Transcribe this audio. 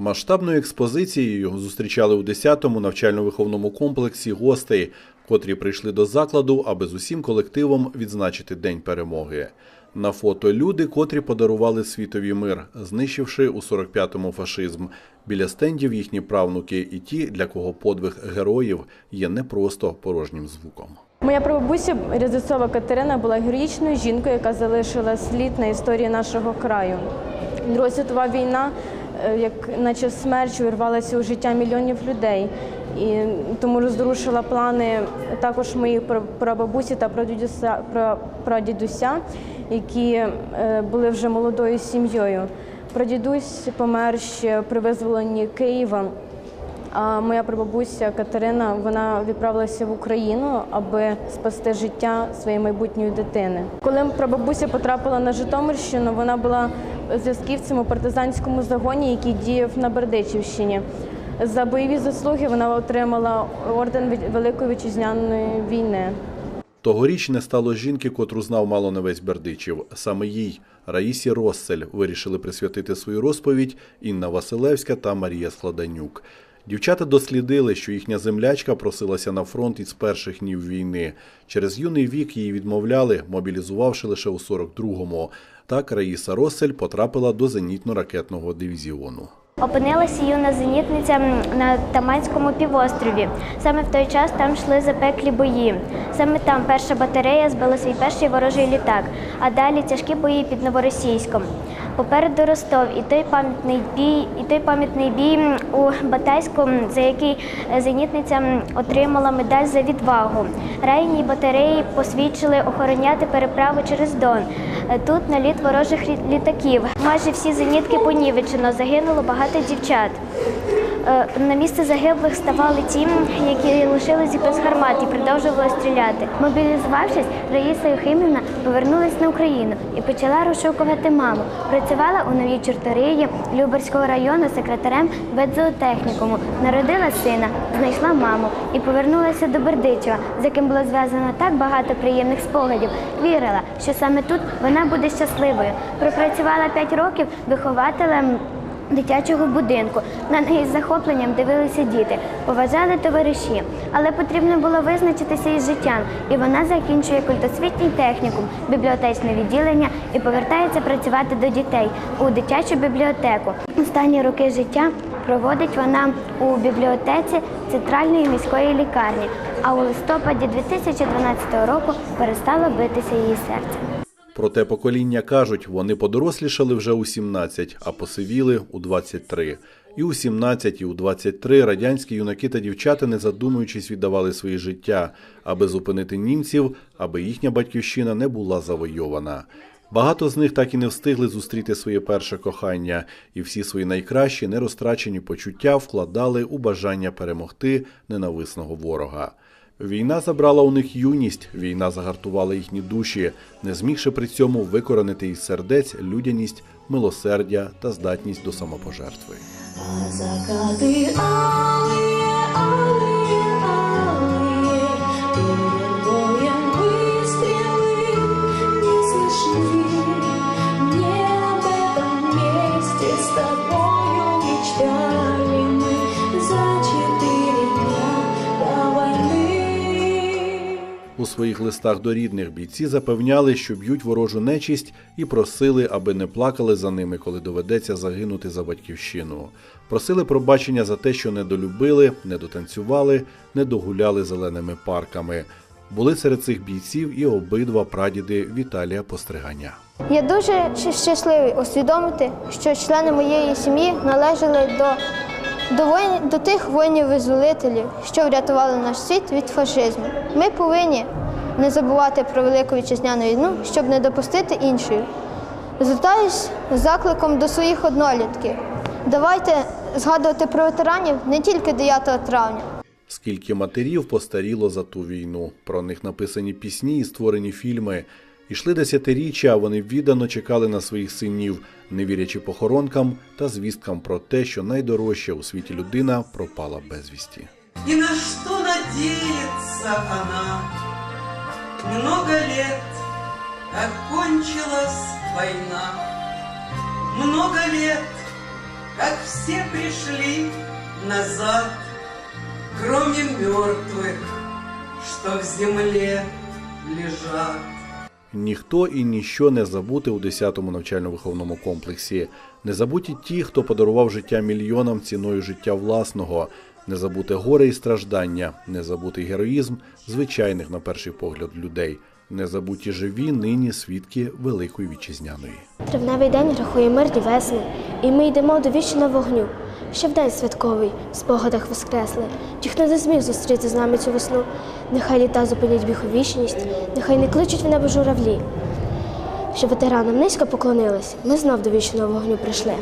Масштабною експозицією зустрічали у 10-му навчально-виховному комплексі гостей, котрі прийшли до закладу, аби з усім колективом відзначити День перемоги. На фото люди, котрі подарували світові мир, знищивши у 45-му фашизм. Біля стендів їхні правнуки і ті, для кого подвиг героїв є не просто порожнім звуком. Моя прабабуся Рязецова Катерина була героїчною жінкою, яка залишила слід на історії нашого краю. Друга війна, як наче смерч, вирвалася у життя мільйонів людей. І тому розрушила плани також моїх пра- прабабусі та прадідуся, пра- прадідуся, які е, були вже молодою сім'єю. Прадідусь помер ще при визволенні Києва. А моя прабабуся Катерина вона відправилася в Україну, аби спасти життя своєї майбутньої дитини. Коли прабабуся потрапила на Житомирщину, вона була зв'язківцем у партизанському загоні, який діяв на Бердичівщині. За бойові заслуги вона отримала орден Великої вітчизняної війни. Тогоріч не стало жінки, котру знав мало не весь Бердичів. Саме їй, Раїсі Россель, вирішили присвятити свою розповідь Інна Василевська та Марія Складанюк. Дівчата дослідили, що їхня землячка просилася на фронт із перших днів війни. Через юний вік її відмовляли, мобілізувавши лише у 42-му. Так Раїса Росель потрапила до зенітно-ракетного дивізіону. Опинилася юна зенітниця на Таманському півострові. Саме в той час там йшли запеклі бої. Саме там перша батарея збила свій перший ворожий літак, а далі тяжкі бої під Новоросійськом. Попереду Ростов і той пам'ятний бій, і той пам'ятний бій у Батайську, за який е, зенітниця отримала медаль за відвагу. Райній батареї посвідчили охороняти переправу через Дон. Е, Тут наліт ворожих літаків. Майже всі зенітки понівечено, загинуло багато дівчат. Е, На місце загиблих ставали ті, які лишилися без гармат і продовжували стріляти. Мобілізувавшись, Раїса Юхимівна повернулась на Україну і почала розшукувати маму. Працювала у новій чорториї Люберського району секретарем ветзоотехнікуму. Народила сина, знайшла маму і повернулася до Бердичева, з яким було зв'язано так багато приємних спогадів. Вірила, що саме тут вона буде щасливою. Пропрацювала 5 років вихователем дитячого будинку. На неї з захопленням дивилися діти, поважали товариші. Але потрібно було визначитися із життям, і вона закінчує культосвітній технікум, бібліотечне відділення і повертається працювати до дітей у дитячу бібліотеку. Останні роки життя проводить вона у бібліотеці центральної міської лікарні. А у листопаді 2012 року перестало битися її серце. Проте покоління кажуть, вони подорослішали вже у 17, а посивіли у 23. І у 17, і у 23 радянські юнаки та дівчата, не задумуючись, віддавали свої життя, аби зупинити німців, аби їхня батьківщина не була завойована. Багато з них так і не встигли зустріти своє перше кохання, і всі свої найкращі нерозтрачені почуття вкладали у бажання перемогти ненависного ворога. Війна забрала у них юність, війна загартувала їхні душі, не змігши при цьому викоренити із сердець людяність, милосердя та здатність до самопожертви. А закаты У своїх листах до рідних бійці запевняли, що б'ють ворожу нечисть і просили, аби не плакали за ними, коли доведеться загинути за батьківщину. Просили пробачення за те, що не долюбили, не дотанцювали, не догуляли зеленими парками. Були серед цих бійців і обидва прадіди Віталія Постриганя. Я дуже щасливий усвідомити, що члени моєї сім'ї належали до, до, воїн, до тих воїнів-визволителів, що врятували наш світ від фашизму. Ми повинні не забувати про Велику Вітчизняну війну, щоб не допустити іншої. Звертаюсь закликом до своїх однолітків. Давайте згадувати про ветеранів не тільки 9 травня. Скільки матерів постаріло за ту війну. Про них написані пісні і створені фільми. Ішли десятиріччя, а вони віддано чекали на своїх синів, не вірячи похоронкам та звісткам про те, що найдорожча у світі людина пропала безвісті. И на что надеется она? Много лет, как кончилась война, Много лет, как все пришли назад, кроме мертвых, что в земле лежат. Ніхто і ніщо не забути у 10-му навчально-виховному комплексі. Не забуті ті, хто подарував життя мільйонам ціною життя власного. Не забути горе і страждання, не забути героїзм звичайних на перший погляд людей. Не забуті живі нині свідки Великої Вітчизняної. Травневий день рахує мирні весни, і ми йдемо до вічного вогню. Ще в день святковий в спогадах воскресли. Ті, хто не зміг зустріти з нами цю весну, нехай літа зупинять біг у вічність, нехай не кличуть в небо журавлі. Що ветеранам низько поклонились, ми знов до вічного вогню прийшли.